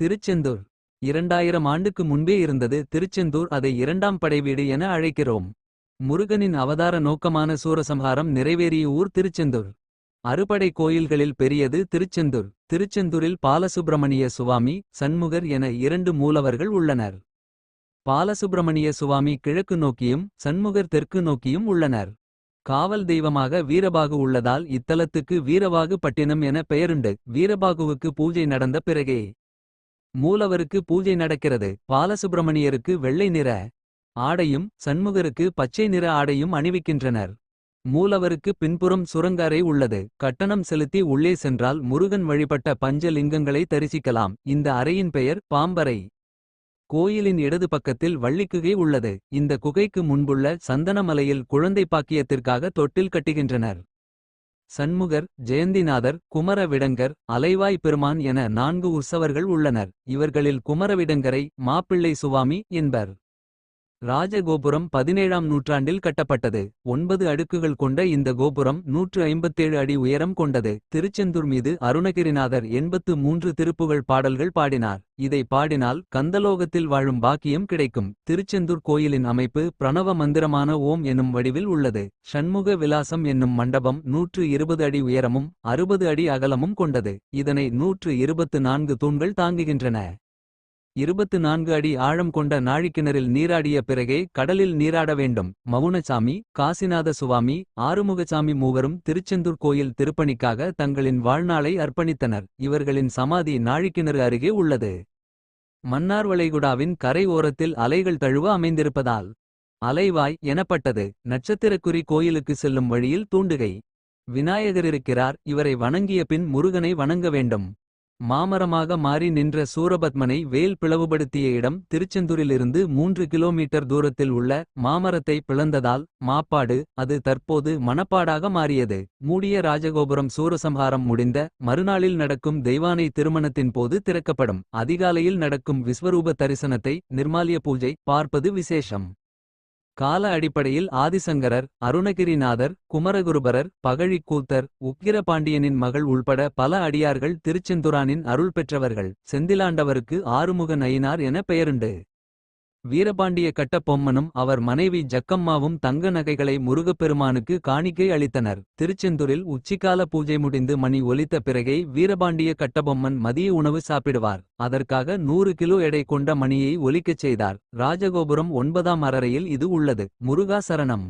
திருச்செந்தூர். இரண்டாயிரம் ஆண்டுக்கு முன்பே இருந்தது திருச்செந்தூர் அதை இரண்டாம் படைவீடு என அழைக்கிறோம். முருகனின் அவதார நோக்கமான சூரசம்ஹாரம் நிறைவேறிய ஊர் திருச்செந்தூர். அறுபடை கோயில்களில் பெரியது திருச்செந்தூர். திருச்செந்தூரில் பாலசுப்பிரமணிய சுவாமி சண்முகர் என இரண்டு மூலவர்கள் உள்ளனர். பாலசுப்பிரமணிய சுவாமி கிழக்கு நோக்கியும் சண்முகர் தெற்கு நோக்கியும் உள்ளனர். காவல் தெய்வமாக வீரபாகு உள்ளதால் இத்தலத்துக்கு வீரபாகு பட்டினம் என பெயருண்டு. வீரபாகுவுக்கு பூஜை நடந்த பிறகே மூலவருக்கு பூஜை நடக்கிறது. பாலசுப்பிரமணியருக்கு வெள்ளை நிற ஆடையும் சண்முகருக்கு பச்சை நிற ஆடையும் அணிவிக்கின்றனர். மூலவருக்கு பின்புறம் சுரங்கரை உள்ளது. கட்டணம் செலுத்தி உள்ளே சென்றால் முருகன் வழிபட்ட பஞ்சலிங்கங்களை தரிசிக்கலாம். இந்த அறையின் பெயர் பாம்பறை. கோயிலின் இடது பக்கத்தில் வள்ளிக்குகை உள்ளது. இந்த குகைக்கு முன்புள்ள சந்தனமலையில் குழந்தை பாக்கியத்திற்காக தொட்டில் கட்டுகின்றனர். சண்முகர் ஜெயந்திநாதர் குமரவிடங்கர் அலைவாய் பெருமான் என நான்கு உற்சவர்கள் உள்ளனர். இவர்களில் குமரவிடங்கரை மாப்பிள்ளை சுவாமி என்பர். ராஜகோபுரம் பதினேழாம் நூற்றாண்டில் கட்டப்பட்டது. ஒன்பது அடுக்குகள் கொண்ட இந்த கோபுரம் நூற்று ஐம்பத்தேழு அடி உயரம் கொண்டது. திருச்செந்தூர் மீது அருணகிரிநாதர் எண்பத்து மூன்று திருப்புகழ் பாடல்கள் பாடினார். இதை பாடினால் கந்தலோகத்தில் வாழும் பாக்கியம் கிடைக்கும். திருச்செந்தூர் கோயிலின் அமைப்பு பிரணவ மந்திரமான ஓம் எனும் வடிவில் உள்ளது. ஷண்முக விலாசம் என்னும் மண்டபம் நூற்று இருபது அடி உயரமும் அறுபது அடி அகலமும் கொண்டது. இதனை நூற்று இருபத்து நான்கு தூண்கள் தாங்குகின்றன. இருபத்து நான்கு அடி ஆழம் கொண்ட நாழிக்கிணறில் நீராடிய பிறகே கடலில் நீராட வேண்டும். மவுனசாமி காசிநாத சுவாமி ஆறுமுகசாமி மூவரும் திருச்செந்தூர் கோயில் திருப்பணிக்காக தங்களின் வாழ்நாளை அர்ப்பணித்தனர். இவர்களின் சமாதி நாழிக்கிணறு அருகே உள்ளது. மன்னார்வளைகுடாவின் கரை ஓரத்தில் அலைகள் தழுவ அமைந்திருப்பதால் அலைவாய் எனப்பட்டது. நட்சத்திரக்குறி கோயிலுக்கு செல்லும் வழியில் தூண்டுகை. விநாயகர் இருக்கிறார். இவரை வணங்கிய பின் முருகனை வணங்க வேண்டும். மாமரமாக மாறி நின்ற சூரபத்மனை வேல் பிளவுபடுத்திய இடம் திருச்செந்தூரிலிருந்து மூன்று கிலோமீட்டர் தூரத்தில் உள்ள மாமரத்தை பிளந்ததால் மாப்பாடு அது தற்போது மணப்பாடாக மாறியது. மூடிய ராஜகோபுரம் சூரசம்ஹாரம் முடிந்த மறுநாளில் நடக்கும் தெய்வானை திருமணத்தின் போது திறக்கப்படும். அதிகாலையில் நடக்கும் விஸ்வரூப தரிசனத்தை நிர்மாலிய பூஜை பார்ப்பது விசேஷம். கால அடிப்படையில் ஆதிசங்கரர் அருணகிரிநாதர் குமரகுருபரர் பகழிக்கூத்தர் உக்கிரபாண்டியனின் மகள் உள்பட பல அடியார்கள் திருச்செந்துரானின் அருள் பெற்றவர்கள். செந்திலாண்டவருக்கு ஆறுமுக நயினார் என பெயருண்டு. வீரபாண்டிய கட்டபொம்மனும் அவர் மனைவி ஜக்கம்மாவும் தங்க நகைகளை முருகப்பெருமானுக்கு காணிக்கை அளித்தனர். திருச்செந்தூரில் உச்சிக்கால பூஜை முடிந்து மணி ஒலித்த பிறகே வீரபாண்டிய கட்டபொம்மன் மதிய உணவு சாப்பிடுவார். அதற்காக நூறு கிலோ எடை கொண்ட மணியை ஒலிக்கச் செய்தார். ராஜகோபுரம் ஒன்பதாம் அறறையில் இது உள்ளது. முருகா சரணம்